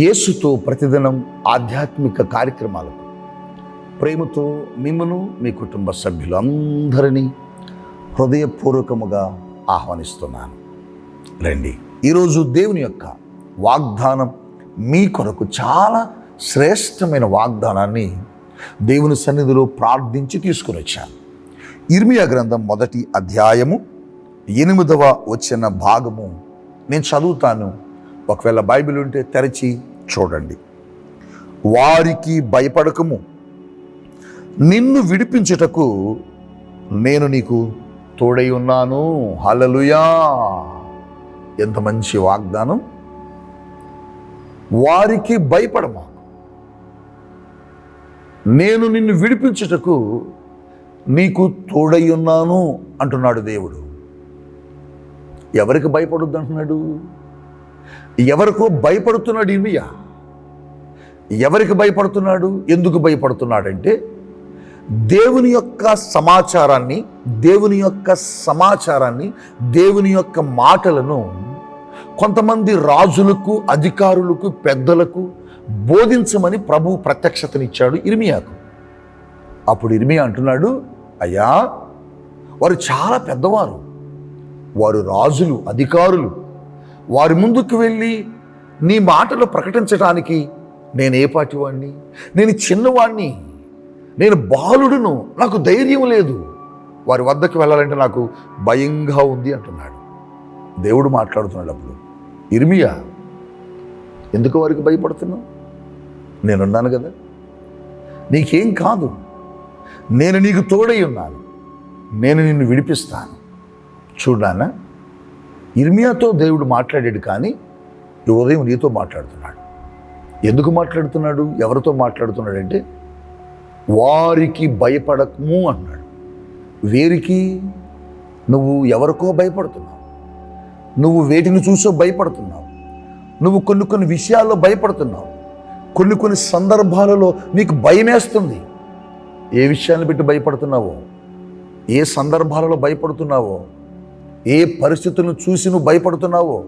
యేసుతో ప్రతిదినం ఆధ్యాత్మిక కార్యక్రమాలకు ప్రేమతో మిమ్మను మీ కుటుంబ సభ్యులందరినీ హృదయపూర్వకముగా ఆహ్వానిస్తున్నాను. రండి ఈరోజు దేవుని యొక్క వాగ్దానం మీ కొరకు చాలా శ్రేష్టమైన వాగ్దానాన్ని దేవుని సన్నిధిలో ప్రార్థించి తీసుకుని వచ్చాను. ఇర్మియా గ్రంథం మొదటి అధ్యాయము ఎనిమిదవ వచ్చిన భాగము. నేను చదువుతాను. ఒకవేళ బైబిల్ ఉంటే తెరచి చూడండి. వారికి భయపడకము. నిన్ను విడిపించుటకు నేను నీకు తోడై ఉన్నాను. హలలుయా ఎంత మంచి వాగ్దానం. వారికి భయపడమా నేను నిన్ను విడిపించుటకు నీకు తోడై ఉన్నాను అంటున్నాడు దేవుడు. ఎవరికి భయపడొద్దు అంటున్నాడు ఎవరికో భయపడుతున్నాడు ఇర్మియా. ఎవరికి భయపడుతున్నాడు? ఎందుకు భయపడుతున్నాడంటే దేవుని యొక్క సమాచారాన్ని దేవుని యొక్క సమాచారాన్ని దేవుని యొక్క మాటలను కొంతమంది రాజులకు అధికారులకు పెద్దలకు బోధించమని ప్రభు ప్రత్యక్షతనిచ్చాడు ఇర్మియాకు. అప్పుడు ఇర్మియా అంటున్నాడు అయ్యా వారు చాలా పెద్దవారు. వారు రాజులు అధికారులు. వారి ముందుకు వెళ్ళి నీ మాటలు ప్రకటించడానికి నేను ఏపాటి వాడిని నేను చిన్నవాణ్ణి. నేను బాలుడును. నాకు ధైర్యం లేదు. వారి వద్దకు వెళ్ళాలంటే నాకు భయంగా ఉంది అంటున్నాడు. దేవుడు మాట్లాడుతున్నాడు అప్పుడు. ఇర్మియా ఎందుకు వారికి భయపడుతున్నావు? నేనున్నాను కదా. నీకేం కాదు. నేను నీకు తోడై ఉన్నాను. నేను నిన్ను విడిపిస్తాను. చూడానా ఇర్మియాతో దేవుడు మాట్లాడాడు కానీ ఈ ఉదయం నీతో మాట్లాడుతున్నాడు. ఎందుకు మాట్లాడుతున్నాడు? ఎవరితో మాట్లాడుతున్నాడంటే వారికి భయపడకము అన్నాడు. వేరికి నువ్వు ఎవరికో భయపడుతున్నావు. నువ్వు వేటిని చూసో భయపడుతున్నావు. నువ్వు కొన్ని కొన్ని విషయాల్లో భయపడుతున్నావు. కొన్ని కొన్ని సందర్భాలలో నీకు భయమేస్తుంది. ఏ విషయాన్ని పెట్టి భయపడుతున్నావో? ఏ సందర్భాలలో భయపడుతున్నావో? ఏ పరిస్థితులను చూసి నువ్వు భయపడుతున్నావో?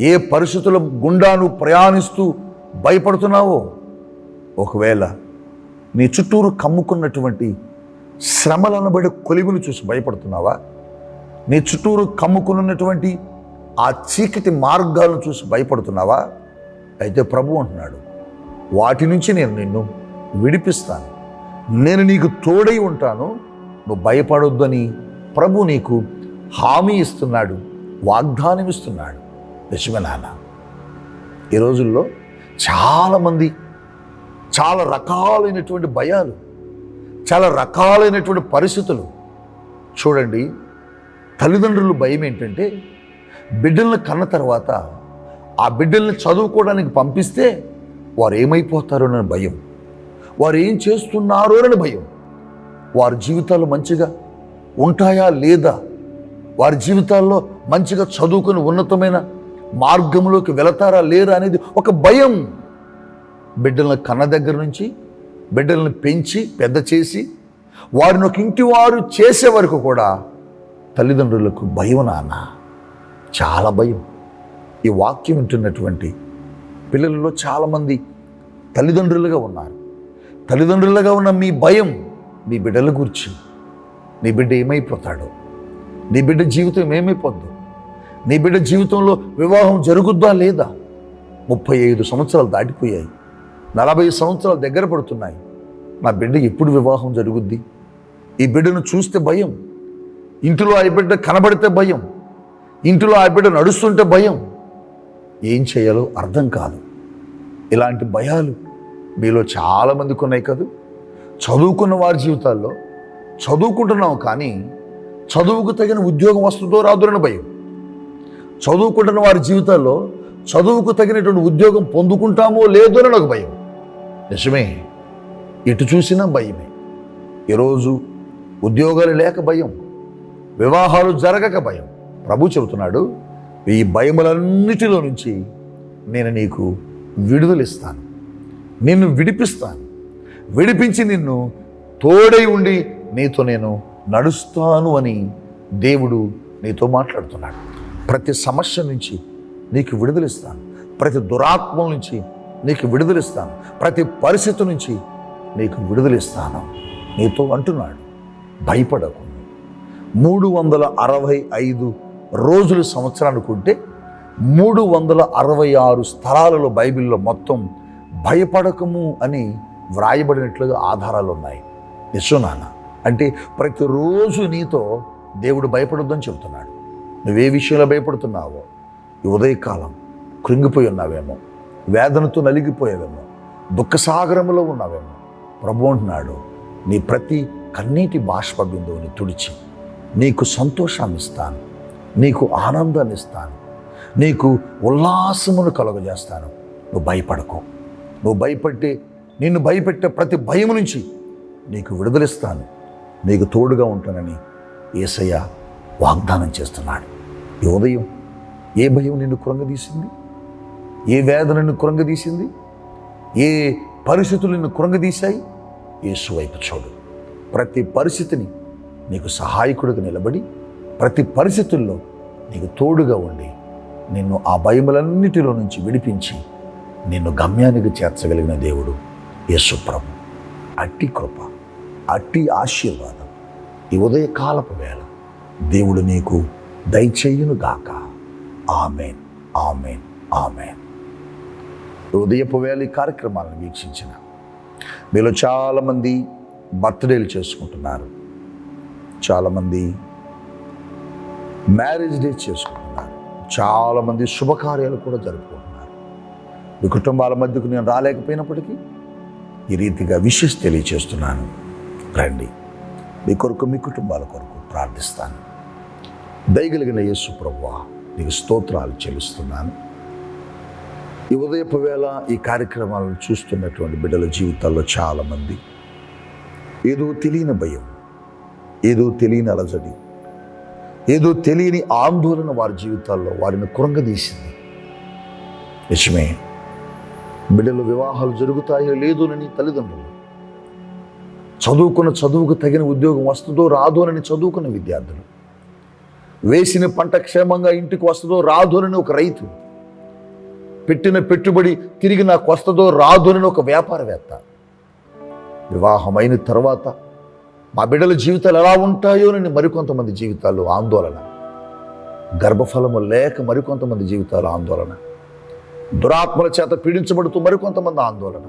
ఏ పరిస్థితుల గుండా నువ్వు ప్రయాణిస్తూ భయపడుతున్నావో? ఒకవేళ నీ చుట్టూరు కమ్ముకున్నటువంటి శ్రమలనబడే కొలివులు చూసి భయపడుతున్నావా? నీ చుట్టూరు కమ్ముకున్నటువంటి ఆ చీకటి మార్గాలను చూసి భయపడుతున్నావా? అయితే ప్రభు అంటున్నాడు వాటి నుంచి నేను నిన్ను విడిపిస్తాను. నేను నీకు తోడై ఉంటాను. నువ్వు భయపడొద్దని ప్రభు నీకు హామీ ఇస్తున్నాడు వాగ్దానం ఇస్తున్నాడు. నిజమే ఈ రోజుల్లో చాలామంది చాలా రకాలైనటువంటి భయాలు చాలా రకాలైనటువంటి పరిస్థితులు. చూడండి తల్లిదండ్రులు భయం ఏంటంటే బిడ్డలను కన్న తర్వాత ఆ బిడ్డల్ని చదువుకోవడానికి పంపిస్తే వారు ఏమైపోతారో అని భయం. వారు ఏం చేస్తున్నారో అని భయం. వారి జీవితాలు మంచిగా ఉంటాయా లేదా వారి జీవితాల్లో మంచిగా చదువుకుని ఉన్నతమైన మార్గంలోకి వెళతారా లేరా అనేది ఒక భయం. బిడ్డలను కన్న దగ్గర నుంచి బిడ్డలను పెంచి పెద్ద చేసి వారిని ఒక ఇంటి వారు చేసే వరకు కూడా తల్లిదండ్రులకు భయం నాన్న. చాలా భయం. ఈ వాక్యం వింటున్నటువంటి పిల్లలలో చాలామంది తల్లిదండ్రులుగా ఉన్నారు. తల్లిదండ్రులుగా ఉన్న మీ భయం మీ బిడ్డల గురించి. నీ బిడ్డ ఏమైపోతాడో. నీ బిడ్డ జీవితం ఏమైపోద్దు నీ బిడ్డ జీవితంలో వివాహం జరుగుద్దా లేదా? ముప్పై ఐదు సంవత్సరాలు దాటిపోయాయి. నలభై సంవత్సరాలు దగ్గర పడుతున్నాయి. నా బిడ్డ ఎప్పుడు వివాహం జరుగుద్ది? ఈ బిడ్డను చూస్తే భయం. ఇంటిలో ఆ బిడ్డ కనబడితే భయం. ఇంటిలో ఆ బిడ్డ నడుస్తుంటే భయం. ఏం చేయాలో అర్థం కాదు. ఇలాంటి భయాలు మీలో చాలామందికి ఉన్నాయి కదూ? చదువుకున్న వారి జీవితాల్లో చదువుకుంటున్నాం కానీ చదువుకు తగిన ఉద్యోగం వస్తుందో రాదురని భయం. చదువుకుంటున్న వారి జీవితాల్లో చదువుకు తగినటువంటి ఉద్యోగం పొందుకుంటామో లేదో అని ఒక భయం. నిజమే ఎటు చూసినా భయమే. ఈరోజు ఉద్యోగాలు లేక భయం వివాహాలు జరగక భయం. ప్రభు చెబుతున్నాడు ఈ భయములన్నిటిలో నుంచి నేను నీకు విడుదలిస్తాను నిన్ను విడిపిస్తాను. విడిపించి నిన్ను తోడై ఉండి నీతో నేను నడుస్తాను అని దేవుడు నీతో మాట్లాడుతున్నాడు. ప్రతి సమస్య నుంచి నీకు విడుదలిస్తాను. ప్రతి దురాత్మల నుంచి నీకు విడుదలిస్తాను. ప్రతి పరిస్థితి నుంచి నీకు విడుదలిస్తాను. నీతో అంటున్నాడు భయపడకు. మూడు వందల అరవై ఐదు రోజులు సంవత్సరానికి మూడు వందల అరవై ఆరు స్థలాలలో బైబిల్లో మొత్తం భయపడకము అని వ్రాయబడినట్లుగా ఆధారాలు ఉన్నాయి. యశోనాన్న అంటే ప్రతిరోజు నీతో దేవుడు భయపడొద్దని చెబుతున్నాడు. నువ్వే విషయంలో భయపడుతున్నావో ఈ ఉదయకాలం కృంగిపోయి ఉన్నావేమో వేదనతో నలిగిపోయావేమో దుఃఖసాగరంలో ఉన్నావేమో ప్రభు అంటున్నాడు నీ ప్రతి కన్నీటి బాష్ప బిందువుని తుడిచి నీకు సంతోషాన్ని ఇస్తాను నీకు ఆనందాన్ని ఇస్తాను నీకు ఉల్లాసమును కలుగజేస్తాను. నువ్వు భయపడకు. నువ్వు భయపడితే నిన్ను భయపెట్టే ప్రతి భయం నుంచి నీకు విడుదలిస్తాను. నీకు తోడుగా ఉంటానని ఏసయ్య వాగ్దానం చేస్తున్నాడు. ఈ ఉదయం ఏ భయం నిన్ను కృంగదీసింది ఏ వేదన నిన్ను కృంగదీసింది ఏ పరిస్థితులు నిన్ను కృంగదీశాయి యేసు వైపు చూడు. ప్రతి పరిస్థితిని నీకు సహాయకుడిగా నిలబడి ప్రతి పరిస్థితుల్లో నీకు తోడుగా ఉండి నిన్ను ఆ భయములన్నిటిలో నుంచి విడిపించి నిన్ను గమ్యానికి చేర్చగలిగిన దేవుడు యేసు ప్రభు. అట్టి కృప. అట్టి ఆశీర్వాదం. ఈ ఉదయకాలపు వేళ దేవుడు నీకు దయచేయును గాక ఆమెన్ ఆమెన్ ఆమెన్. ఉదయపు వేళ ఈ కార్యక్రమాలను వీక్షించిన మీలో చాలామంది బర్త్డేలు చేసుకుంటున్నారు. చాలామంది మ్యారేజ్ డే చేసుకుంటున్నారు. చాలామంది శుభకార్యాలు కూడా జరుపుకుంటున్నారు. మీ కుటుంబాల మధ్యకు నేను రాలేకపోయినప్పటికీ ఈ రీతిగా విషెస్ తెలియచేస్తున్నాను. రండి. మీ కొరకు మీ కుటుంబాల కొరకు ప్రార్థిస్తాను. దయగలిగిన యేసు ప్రభువా నీకు స్తోత్రాలు చెల్లిస్తున్నాను. ఈ ఉదయపు వేళ ఈ కార్యక్రమాలను చూస్తున్నటువంటి బిడ్డల జీవితాల్లో చాలామంది ఏదో తెలియని భయం ఏదో తెలియని అలజడి ఏదో తెలియని ఆందోళన వారి జీవితాల్లో వారిని కురంగదీసింది నిజమే బిడ్డలు వివాహాలు జరుగుతాయో లేదోనని తల్లిదండ్రులు చదువుకున్న చదువుకు తగిన ఉద్యోగం వస్తుందో రాదోనని చదువుకున్న విద్యార్థులు. వేసిన పంట క్షేమంగా ఇంటికి వస్తుందో రాదోనని ఒక రైతు. పెట్టిన పెట్టుబడి తిరిగి నాకు వస్తుందో రాదోనని ఒక వ్యాపారవేత్త. వివాహమైన తర్వాత మా బిడ్డల జీవితాలు ఎలా ఉంటాయోనని మరికొంతమంది జీవితాల్లో ఆందోళన. గర్భఫలము లేక మరికొంతమంది జీవితాలు ఆందోళన. దురాత్మల చేత పీడించబడుతూ మరికొంతమంది ఆందోళన.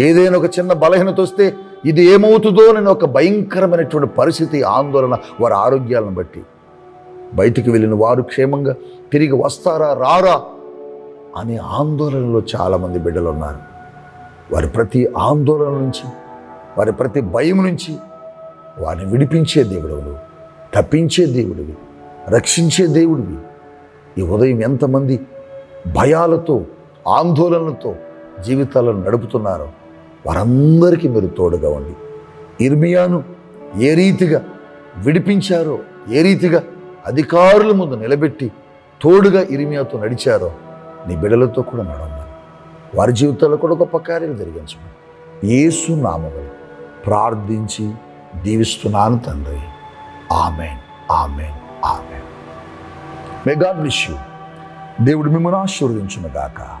ఏదైనా ఒక చిన్న బలహీనత వస్తే ఇది ఏమవుతుందో నేను ఒక భయంకరమైనటువంటి పరిస్థితి ఆందోళన వారి ఆరోగ్యాలను బట్టి. బయటికి వెళ్ళిన వారు క్షేమంగా తిరిగి వస్తారా రారా అనే ఆందోళనలో చాలామంది బిడ్డలు ఉన్నారు వారి ప్రతి ఆందోళన నుంచి వారి ప్రతి భయం నుంచి వారిని విడిపించే దేవుడు తప్పించే దేవుడివి? రక్షించే దేవుడివి? ఈ ఉదయం ఎంతమంది భయాలతో ఆందోళనలతో జీవితాలను నడుపుతున్నారో వారందరికీ మీరు తోడుగా ఉండి ఇర్మియాను ఏ రీతిగా విడిపించారో ఏ రీతిగా అధికారుల ముందు నిలబెట్టి తోడుగా ఇర్మియాతో నడిచారో నీ బిడలతో కూడా నడవమని వారి జీవితాల్లో కూడా గొప్ప కార్యాలు జరిగించమని యేసు నామములు ప్రార్థించి దీవిస్తున్నాను తండ్రి. Amen amen amen. May God wish you దేవుడు మిమ్మల్ని ఆశీర్వదించునగాక గాక.